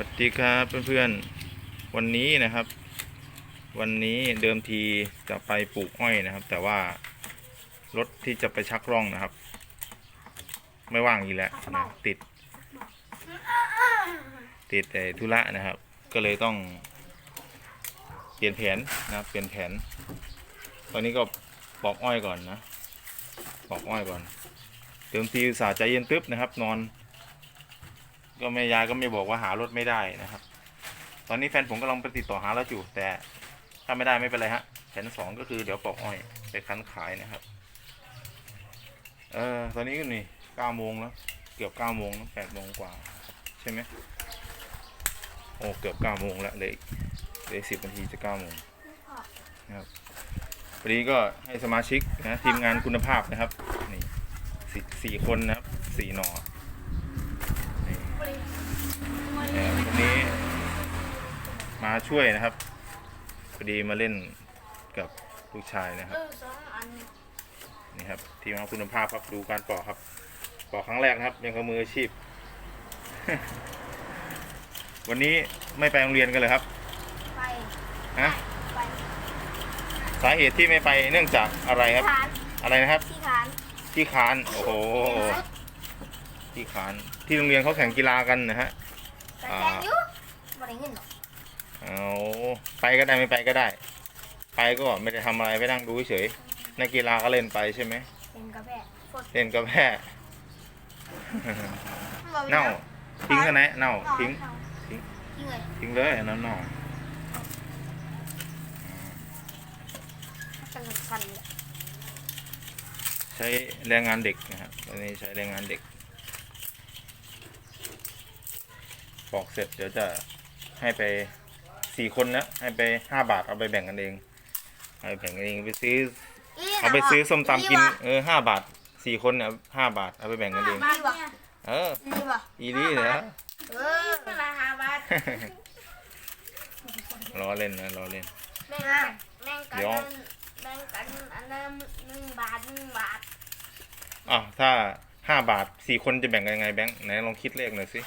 วัสดีครับเพื่อนๆ วันนี้นะครับ วันนี้เดิมทีจะไปปลูกอ้อยนะครับ แต่ว่ารถที่จะไปชักร่องนะครับ ไม่ว่างอีกแล้วนะติด ติดแต่ธุระนะครับ ก็เลยต้อง เปลี่ยนแผนนะเปลี่ยนแผน ตอนนี้ก็ปอกอ้อยก่อนนะปอกอ้อยก่อน เดิมทีสาใจเย็นตึ๊บนะครับ นอน ก็แม่ยายก็ไม่บอกว่าหารถไม่ได้นะครับ ตอนนี้แฟนผมกำลังไปติดต่อหารถอยู่ แต่ถ้าไม่ได้ไม่เป็นไรฮะแผนสองก็คือเดี๋ยวปอกอ้อยไปคั้นขายนะครับ เออตอนนี้ก็นี่เก้าโมงแล้วเกือบเก้าโมงแปดโมงกว่า ใช่ไหมโอ้เกือบเก้าโมงแล้วเลยเลยสิบนาทีจะเก้าโมงนะครับวันนี้ก็ให้สมาชิกนะทีมงานคุณภาพนะครับนี่สี่สี่คนนะครับสี่หน่อ ช่วยนะครับพอดีมาเล่นกับลูกชายนะครับเออสองอันนี่ครับทีมงานคุณภาพครับดูการปอกครับปอกครั้งแรกนะครับยังกับมืออาชีพ วันนี้ไม่ไปโรงเรียนกันเลยครับไปฮะไปสาเหตุที่ไม่ไปเนื่องจากอะไรครับขานอะไรนะครับ ที่ขานที่คานโอ้โหที่คานที่โรงเรียนเขาแข่งกีฬากันนะฮะแต่แจ้งอยุ่บ่ได้เงินหรอก เอาไปก็ได้ไม่ไปก็ได้ ไปก็ไม่ได้ทำอะไรไปนั่งดูเฉยนักกีฬาก็เล่นไปใช่ไหมเป็นกาแฟฝนเล่นก็แพ้เน่าทิ้งกันนะเน่าทิ้งทิ้งทิ้งเลยทิ้งเลยอันนั้นเน่ากันกันเลยใช้แรงงานเด็กนะครับอันนี้ใช้แรงงานเด็กปอกเสร็จเดี๋ยวจะให้ไป สี่คนนะให้ไปห้าบาทเอาไปแบ่งกันเองเอาไปแบ่งกันเองไปซื้อ เอาไปซื้อส้มตำกินเออห้าบาทสี่คนเนี่ยห้าบาทเอาไปแบ่งกันเอง บ้านวะเออดีวะอีนี่เหรอเออราคาบาทล้อเล่นนะล้อเล่น แม่งกันแม่งกันเดี๋ยวแม่งกันอันนั้นหนึ่งบาทหนึ่งบาท อะถ้าห้าบาทสี่คนจะแบ่งกันยังไงแบงค์ไหนลองคิดเลขหน่อยสิ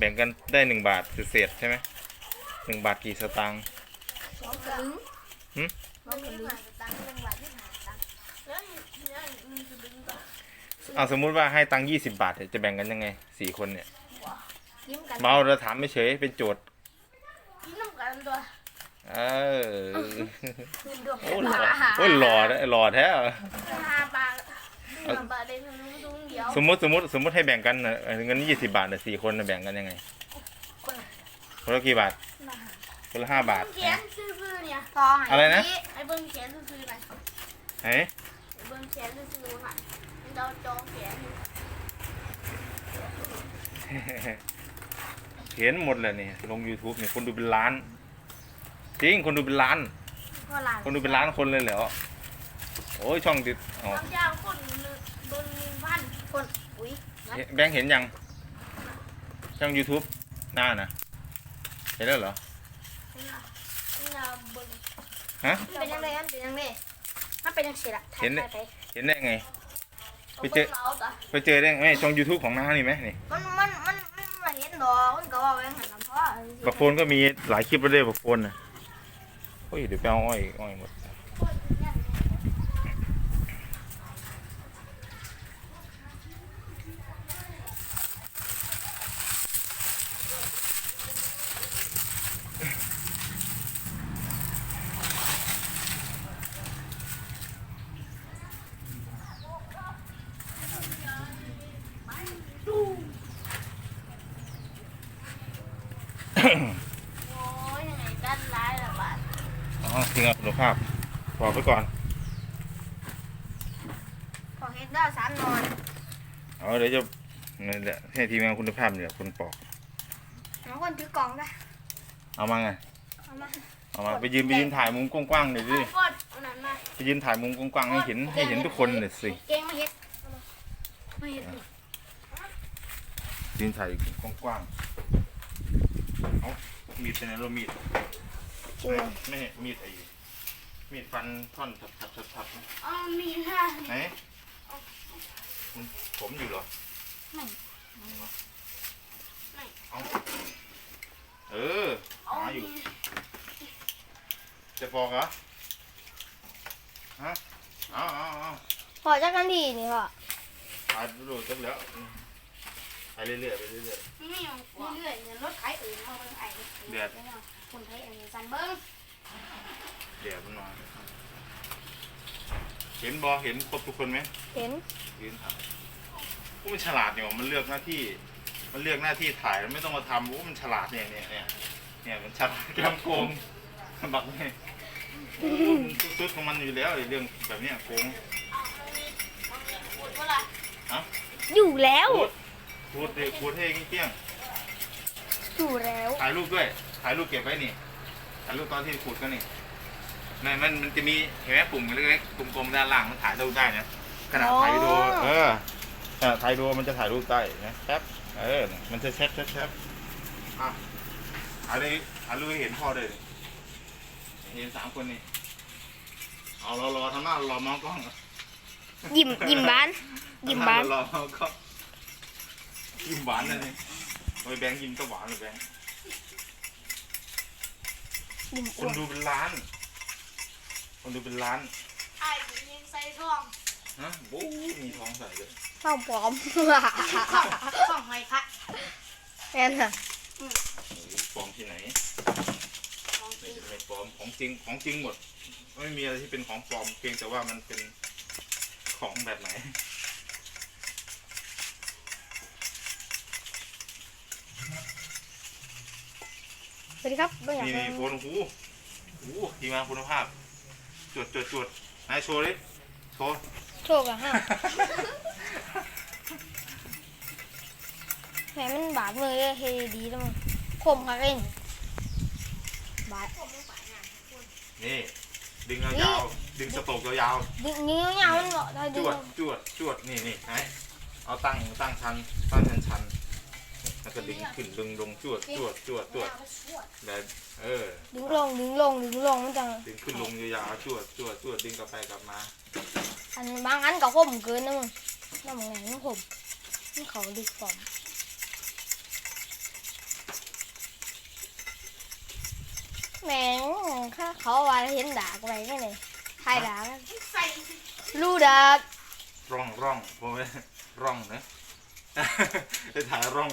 แบ่งกันได้หนึ่งบาทเศษๆใช่ไหมหนึ่งบาทกี่สตางค์สองกระลึงหึสองกระลึงตังค์หนึ่งบาทที่หาตังค์แล้วเนี่ยมีกระลึงก็เอาสมมุติว่าให้ตังค์ยี่สิบาทเนี่ยจะแบ่งกันยังไงสี่คนเนี่ยยิ้มกันเมาเราถามไม่เฉยเป็นโจทย์ยิ้มน้ำกันตัวเออคืนดวงโอ้หล่อโอ้หล่อนะหล่อแท้อะห้าบาท ห้าบาทได้ถึงตุ้งเดียวสมมติสมมติสมมติให้แบ่งกันน่ะเออเงินยี่สิบาทเนี่ยสี่คนน่ะแบ่งกันยังไงคนละคนละกี่บาทคนละห้าบาทเขียนซื่อๆเนี่ยอะไรนะไอ้เบิ้งเขียนซื่อๆหน่อยเฮ้ยไอ้เบิ้งเขียนซื่อๆหน่อยมันจะจองเขียนอยู่เห็นหมดเลยนี่ลง YouTube เนี่ยคนดูเป็นล้าน จริงคนดูเป็นล้าน ก็หลานคนดูเป็นล้านคนเลยเหรอ โอ้ยช่องติดอ๋อความยาวคนหนึ่งเบิ้งหนึ่งพันคนอุ้ยนะแบงค์เห็นยังช่อง YouTube หน้านะเห็นแล้วเหรอนี่นะนี่นะเบิ้งฮะมันเป็นยังไงมันเป็นยังไงมันเป็นยังไงล่ะเห็นได้ถ่ายไปเห็นได้ไง ไปไปเจเจออเอาต่อไปเจอได้ไงไม่ช่อง YouTube ของน้านี่ไหมนี่มันมันมันมันมาเห็นดอกมันก็ว่าไว้หันลำพ่อบักโฟนก็มีหลายคลิปแล้วด้วยบักโฟนนะโอ้ยเดี๋ยวไปเอาอ้อยอ้อยหมด โอ้ยยังไงด้านร้ายละบาท อ๋อทิ้งเอา คุณภาพบอกไว้ก่อน ขอเห็ดได้สามนอนเอาเดี๋ยวจะนี่นแหละให้ทีมงานคุณภาพเนี่ยคนปอก น้องคนถือกล่องได้เอามาไง เอามาเอามาไปยืนไปยืนถ่ายมุมกว้างๆหน่อยดิ กดเอานั้นมาไปยืนถ่ายมุมกว้างๆให้เห็นให้เห็นทุกคนหน่อยสิ เก่งมาเห็ดมาเห็ดนี่ยืนถ่ายกว้างๆเอามีดเป็นอะไรเรามีดเจอไม่เห็นมีดไอ้ มีฟันท่อนทับถับถับถับอ๋อมีค่ะไหนผมอยู่เหรอไม่ไม่เออหาอยู่ จะฟอกเหรอฮะเอาเอาเอพอจักกันดีนี่พ่อถ่ายดูสักแล้วไปเรื่อยๆไปเรื่อยๆไม่เอาเรื่อยๆรถหายอื่นเอาไปไอ้เดือดคนไทถอื่นสันเบิ้ง ๆเดี๋ยวมันนอนเห็นบอเห็นครบทุกคนไหมเห็นยืนถ่ายพวกมันฉลาดเนี่ยว่ะมันเลือกหน้าที่ มันเลือกหน้าที่ถ่ายมันไม่ต้องมาทำว่ามันฉลาดเนี่ยเนี่ยเนี่ยเนี่ยมันฉลาดแกมโกงบักเนี่ยโอ้โหมันสุดๆของมันอยู่แล้วไอ้เรื่องแบบเนี้ยโกงพูดว่าอะไรฮะอยู่แล้ว พูดพูดดิพูดให้เกี้ยงอยู่แล้ว ถ่ายรูปด้วย ถ่ายรูปเก็บไว้นี่ถ่ายรูปตอนที่ขูดกันนี่ มันมันมันจะมีเห็นไหมปุ่มเล็กๆกลมๆด้านล่างมันถ่ายรูปได้นะขณะถ่ายวิดีโออ๋อเออขณะถ่ายวิดีโอมันจะถ่ายรูปได้นะแคปเออมันจะแคปแคปแคปอะถ่ายเลยถ่ายรูปให้เห็นพ่อเลยเห็นสามคนนี่เอารอรอทำหน้ารอมองกล้องยิ้มยิ้มบ้านยิ้มบ้านรอมองกล้องยิ้มหวานนะนี่โอ้ยแบงค์ยิ้มก็หวานเลยแบงค์ยิ้มคอ้วนนดูเป็นล้าน คนดูเป็นล้านไอ้ผมยิงใส่ช่องฮะโอ้ยมีท้องใส่เลยข้าวปลอมช่องไฮคะแม่นอะโอ้ยปลอมที่ไหนช่องจไม่ริงใช่ไม่ปลอมของจริงของจริงหมด ไม่มีอะไรที่เป็นของปลอมเพียงแต่ว่ามันเป็นของแบบไหนสวัสดีครับไม่อยากนี่ให้นี่โฟนโอ้โหโอ้โหทีมงานคุณภาพ จวดจวดจวดนายโชว์ดิโชว์ โชคอะฮะแหมมันบาดมือเลยเฮดีแล้วมั้งคมค่ะเล่นบาดผมไม่ฝ่ายงานคุณนี่ ดึงยาวๆดึงสโตกยาวดึงนิ้วยาวมันเหมาะได้ๆจดึงวดจวดจวดนี่นี่ไหนเอาตั้งตั้งชันตั้งชันชัน แล้วก็ดึงขึ้นดึงลงจวดจวดจวดจวดเอาไปชวดแบบเออ ดึงลงดึงลงดึงลงมันจังดึงขึ้นลงยาวๆจวดจวดจวดดึงกลับไปกลับมา อันบางอันก็คมเกินนะมึงน้ำมันไงมันคมมันเขาดึกปลอมแหมงข้าเขาว่าเห็นดากไปแค่ไหนทายดากใส่รู้ดากร่องร่องผมไม่ร่องนะไปถ่ายร่อง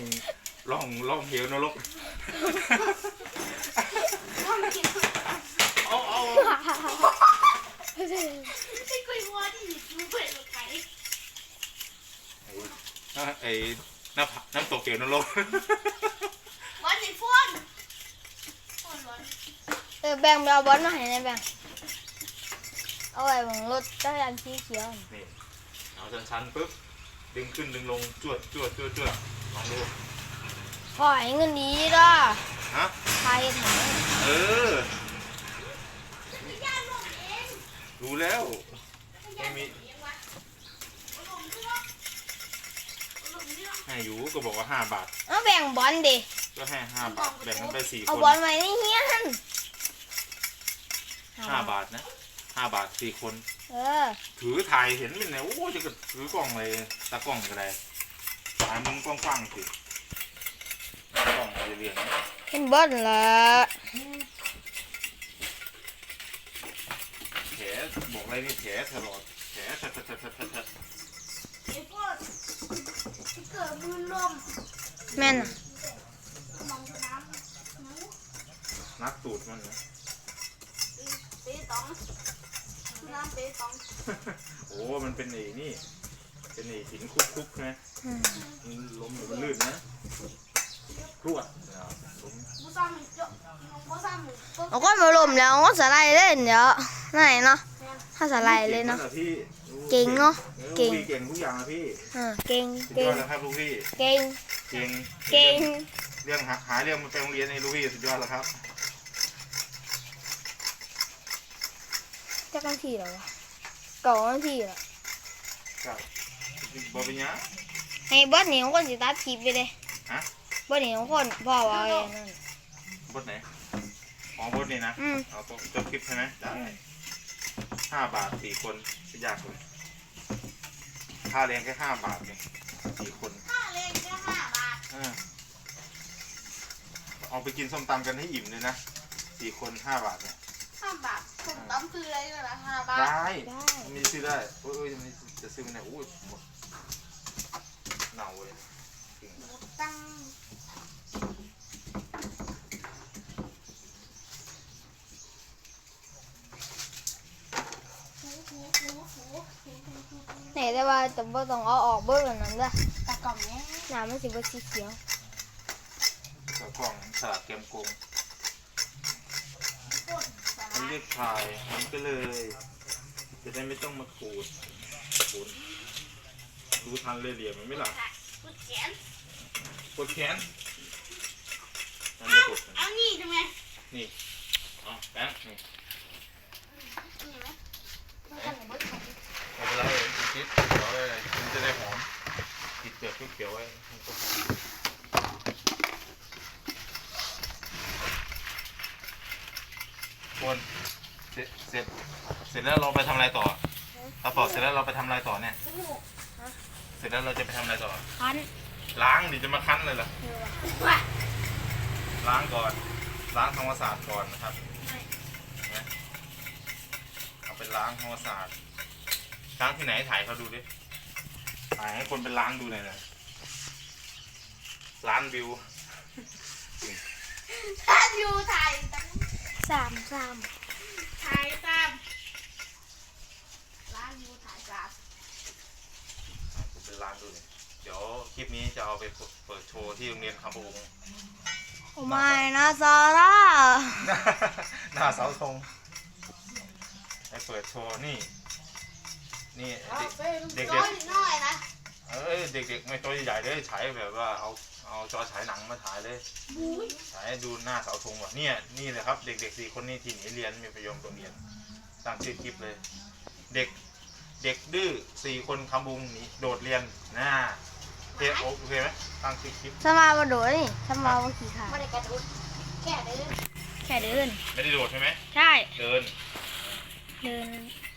ร่องร่องเหวนรกช่องจริงเอาเอาไม่คุยว่าที่ยูเปิดรถไถเอาไอ้น้ำผาน้ำตกเหวนรกวันนี้ฟ้นฟ้นวันเออแบ่งไปเอาบอลมาให้ในแบ่งเอาไว้บนรถจักรยานสีเขียวนี่เอาชันชันๆปุ๊บดึงขึ้นดึงลงจวดจวดจวดจวดลองดู ขอให้เงินดีด้ะฮะทายเห็นไหมเออไม่ย่านลงเองรู้แล้วไม่ย่านลงเองวะเอาลงเรื่องเอาลงเรื่องให้อยู่ก็บอกว่าห้าบาท เอาแบ่งบอลดิก็ให้ห้าบาท แบ่งกันไปสี่เอาคนบอลไว้ในเฮียนห้าบาทนะห้าบาทสี่คน เออ ถือถ่ายเห็นเป็นไงโอ้จะกระถือกล้องเลยตากล้องก็ได้ถ่ายมุมกว้างๆสิกล้องอะไร เรียงเห็นบอลละแผลบอกอะไรนี่แผลตลอดแผลทัดทัดทัดทัดทัดทัดไอ้พวกที่เกิดมือลมแม่นอะมองน้ำหนูนัดตูดมันนะเปตองน้ำเปตอง โอ้มันเป็นไอ้นี่ เป็นไอ้หินคุกๆนะอืมมันล้มหรือมันลื่นนะ รวดอ่าล้มบุษามือเจาะบุษามือก็เอาก้อนมาลมแล้วก็สไลด์เล่นเดี๋ยวไหนเนาะถ้าสไลด์เลยเนาะ ก่งหรอพี่เก่งเนอะออเก่งพี่เก่งทุกอย่างอะพี่อ่าเก่งสุดยเก่องดแล้วครับลูกพี่เก่งเก่งเก่งเรื่องหาหาเรื่องมาไปโรงเรียนในลูกพี่สุดยอดแล้วครับจักนาทีแล้ววะเก่านาทีแล้วครับบอเป็นหยังให้บอสนี่ของคนสิตัดคลิปไปเลยฮะ บอสนี่ของคนพ่อว่าเอาอย่างนั้นบทไหนอ๋อบทนี้นะอืม เอาตัวจบคลิปใช่ไหมได้ห้าบาทสี่คนไม่ยากเลยค่าเรียนแค่ห้าบาทเองสี่คนค่าแรงแค่ห้าบาทเออเอาไปกินส้มตำกันให้อิ่มเลยนะสี่คนห้าบาทเนี่ยค่าห้าบาทผมตำซื้ออะไรก็ละห้าบาทได้ได้มันมีซื้อได้โอ้ยโอ้ยมันจะซื้อมันไหนโอ้ยหมดเน่าเลยจริงตั้ง ไหนแต่ว่าแต่บ่ต้องเอาออกเบิ่งอันนั้นเด้อตะกล่อมเนี้ยน้ำมันสิบ่สีเขียวกับกล่องสลากเกมโกงโคตรสามันเรียกถ่ายมันก็เลย จะได้ไม่ต้องมาขูดขูดดูทันเลยเหลี่ยมมันไม่หลับพุดแขนกดแขนนั่นจะกดเอานี่ทำไมนี่เอาแบงค์นี่นี่ไหมมันกันหมดของ เอาไปแล้วเลยคิดเดี๋ยวเลยมัน จะได้หอมติดเปลือกเขียวๆไว้มันก็หอมคนเสร็จเสร็จเสร็จแล้วเราไปทำอะไรต่อเราปอกเสร็จแล้วเราไปทำอะไรต่อเนี่ย เสร็จแล้วเราจะไปทำอะไรต่อ คันล้างดิจะมาคั้นเลยเหรอเออว่ะว้าล้างก่อน ล้างทำความสะอาดก่อนนะครับนะเอาไปล้างทำความสะอาดล้างที่ไหนถ่ายเขาดูดิ ถ่ายให้คนไปล้างดูหน่อยนะล้านวิวถ้าอยู่ถ่ายตั้งสามสามถ่ายตามร้านอยู่ถ่ายตามผมเป็นล้านดูเลยเดี๋ยวคลิปนี้จะเอาไปเปิดโชว์ที่โรงเรียนคำปะวงโอ้ไม่นะซาร่าหน้าเสาธงไปเปิดโชว์นี่ นี่เอาเด็กไปเด็กๆร้อยน้อยนะ เอ้ยเด็กๆไม่ตัวใหญ่เลยฉายแบบว่าเอาเอาจอฉายหนังมาถ่ายเลยบุ้ยฉายให้ดูหน้าเสาธงว่ะเนี่ยนี่เลยครับเด็กๆสี่คนนี่ที่หนีเรียนมีประโยชน์โรงเรียนตามชื่อคลิปเลย เด็กเด็กดื้อสี่คนคำบุงหนีโดดเรียนน่าโอเคโอเคไหมตั้งชื่อคลิปสมาบ่โดดนี่สมาบ่ขี่ขาไม่ได้กระโดดแค่เดินแค่เดินไม่ได้โดดใช่ไหมใช่เดินเดิน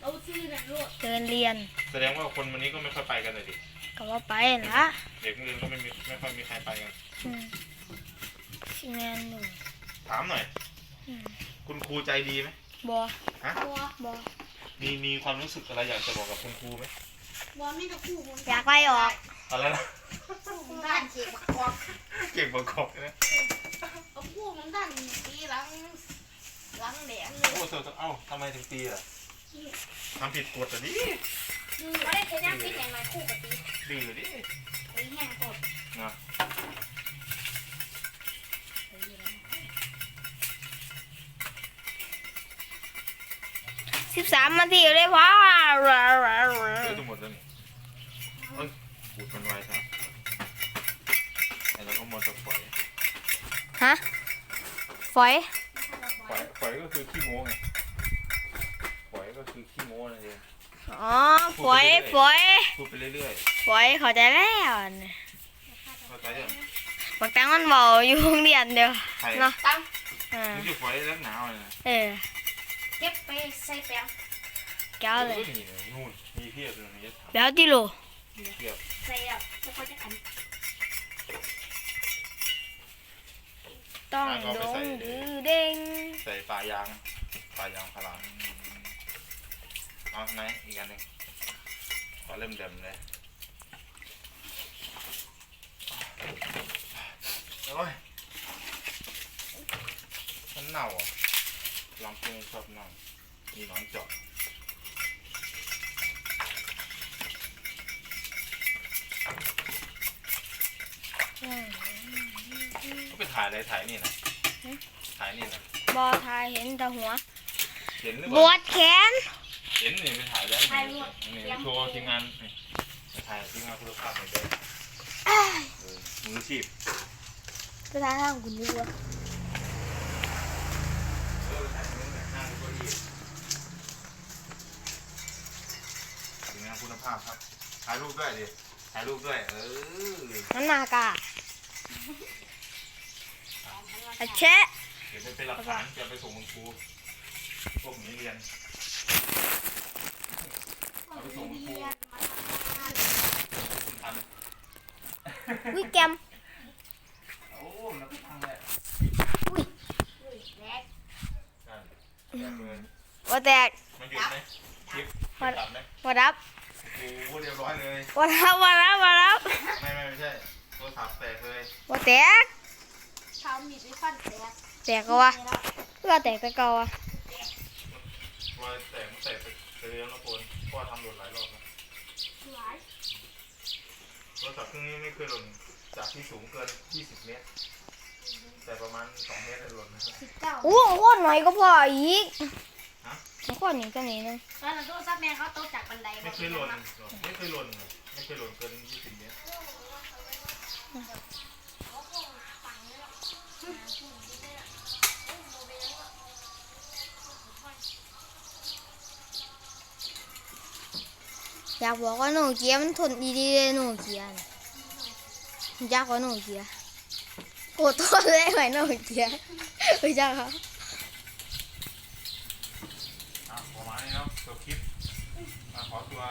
เราซื้อนะลูกเดินเรียน แสดงว่าคนวันนี้ก็ไม่ค่อยไปกันเลยดิ ก็ว่าไปละเด็กนักเรียนก็ไม่มีไม่ค่อยมีใครไปกันอืมสิแมนหนึ่งถามหน่อยอืมคุณครูใจดีไหมบอฮะบัวบอมีมีความรู้สึกอะไรอยากจะบอกกับคุณครูไหมบัวไม่ต้องคู่มันอยากไล่ออกอะไรนะคู่มันด้านเขียบักกอกเก่งประกอบนะเอาคู่มันด้านตีหลังหลังแหลมเลโอ้ยเธอเอ้าทำไมถึงตีอะทำผิดกฎอะดิ ไม่ได้ใช้ย่างพี่แข่งมาคู่กับตีดื้อดิไอ้แห้งกดนะสิบสามนาทีเลยพ่อเจอทั้งหมดแล้วนี่เอ้ยขูดมันไวครับไอ้เราก็มอนสปล่อยฮะฝอยปล่อยปล่อยก็คือขี้โม้ไงปล่อยก็คือขี้โม้นั่นเอง อ๋อฝอยฝอยพูดไปเรื่อยฝอยเข้าใจแล้วนี่ๆเข้าใจยังบางครั้งมันเบาอยู่โรงเรียนเดียวใครเนาะตั้งอ่ามึงจะปล่อยแล้วหนาวเลยนะเออเก็บไปใส่แป้งแก้วเลยนี่นู่นมีเพียบเลยนี่จะแล้วที่โลเพียบใส่แล้วแล้วก็จะขันต้องดงดื้อเด้งใส่ปลายางปลายางพารา เอาไหนอีกอันหนึ่งขอเริ่มเดิมเลยโอ้ยมันเน่าอะลองเพลงชอบเน่ามีหนอนเจาะอืมก็ไปถ่ายอะไรถ่ายนี่นะถ่ายนี่นะบอทายเห็นแต่หัว เห็นหรือบเปวล่าดแขน เห็นนี่ไปถ่ายแล้วนี่นี่โชว์ทีมงานนี่ไปถ่ายทีมงานคุณภาพหน่อยเด้อเออมืออาชีพไปทางทางคุณดีกว่าเออถ่ายมือหน่อยนั่งเก้าอี้ทีมงานคุณภาพครับถ่ายรูปด้วยดิถ่ายรูปด้วย เออมันมากาอะเชะ เดี๋ยวไปเป็นหลักฐานจะไปส่งคุณครูพวกนี้เรียนเอาไป ส่งคุณครูคุณทันวิแกมโอ้นักทางเลยแรกนั่นแบบเงินแตกมันหยุดไหมคลิปมันตัดไหมมารับโอ้โหเรียบร้อยเลยมารับมารับมารับไม่ไม่ไม่ใช่โทรศัพท์แตกเลยมาแตกเท้ามีดไปฟันแตกแตกก็วะเพื่อแตกแต่เก่าอะ รอยแตกมันแตกไปไปเรื่อยแล้วคนเพราะว่าทำหล่นหลายรอบแล้วหลายโทรศัพท์เครื่องนี้ไม่เคยหล่นจากที่สูงเกิน 20 เมตร แต่ประมาณ 2 เมตรเลยหล่นนะครับ สิบเก้าอู้โคตรหน่อยก็พออีกฮะ โคตรหนีก็หนีนึงตอนนั้นโทรศัพท์แม่เขาตกจากบันไดไม่เคยหล่นหรอกไม่เคยหล่นหรอกไม่เคยหล่นเกิน 20 เมตร อยากบอกว่าโนเกียมันทนดีๆเลยโนเกียร์ยากว่าโนเกียโอ้ตัวเลยไหมโนเกียไม่ใช่ครับอะประมาณนี้เนาะจบคลิปมาขอตัว